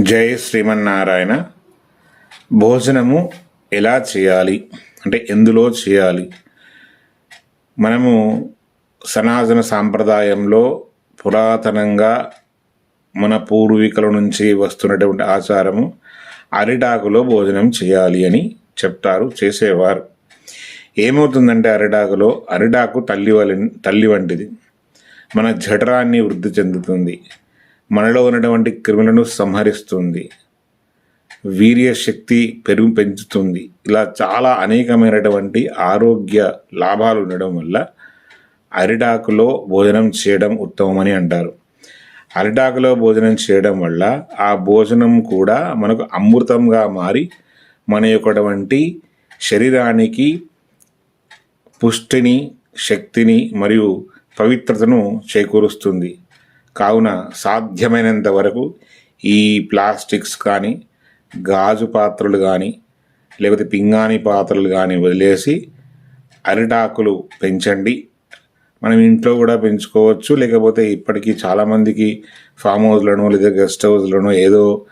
జై శ్రీమన్నారాయణ. భోజనము ఎలా చేయాలి? అంటే ఎందులో చేయాలి? మనము సనాతన సాంప్రదాయంలో పురాతనంగా మన పూర్వీకుల నుంచి వస్తున్నటువంటి ఆచారము అరిటాకులో భోజనం చేయాలి అని చెప్తారు చేసేవారు. ఏమవుతుందంటే అరిటాకులో అరిటాకు తల్లి వలి తల్లి వంటిది. మన జఠరాన్ని వృద్ధి చెందుతుంది. మనలో ఉన్నటువంటి క్రిములను సంహరిస్తుంది. వీర్య శక్తి పెరుగు పెంచుతుంది. ఇలా చాలా అనేకమైనటువంటి ఆరోగ్య లాభాలు ఉండడం వల్ల అరిటాకులో భోజనం చేయడం ఉత్తమమని అంటారు. అరిటాకులో భోజనం చేయడం వల్ల ఆ భోజనం కూడా మనకు అమృతంగా మారి మన యొక్కటువంటి శరీరానికి పుష్టిని శక్తిని మరియు పవిత్రతను చేకూరుస్తుంది. కావున సాధ్యమైనంత వరకు ఈ ప్లాస్టిక్స్ కానీ గాజు పాత్రలు కానీ లేకపోతే పింగాణి పాత్రలు కానీ వదిలేసి అరిటాకులు పెంచండి. మనం ఇంట్లో కూడా పెంచుకోవచ్చు. లేకపోతే ఇప్పటికీ చాలామందికి ఫామ్ హౌస్లను లేదా గెస్ట్ హౌస్లను ఏదో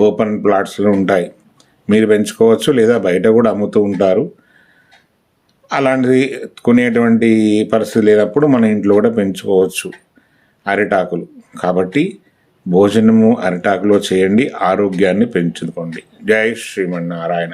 ఓపెన్ ప్లాట్స్లో ఉంటాయి. మీరు పెంచుకోవచ్చు లేదా బయట కూడా అమ్ముతూ ఉంటారు. అలాంటిది కొనేటువంటి పరిస్థితి లేనప్పుడు మన ఇంట్లో కూడా పెంచుకోవచ్చు. అరిటాకులు. కాబట్టి భోజనము అరిటాకులో చేయండి ఆరోగ్యాన్ని పెంచుకోండి. జై శ్రీమన్నారాయణ.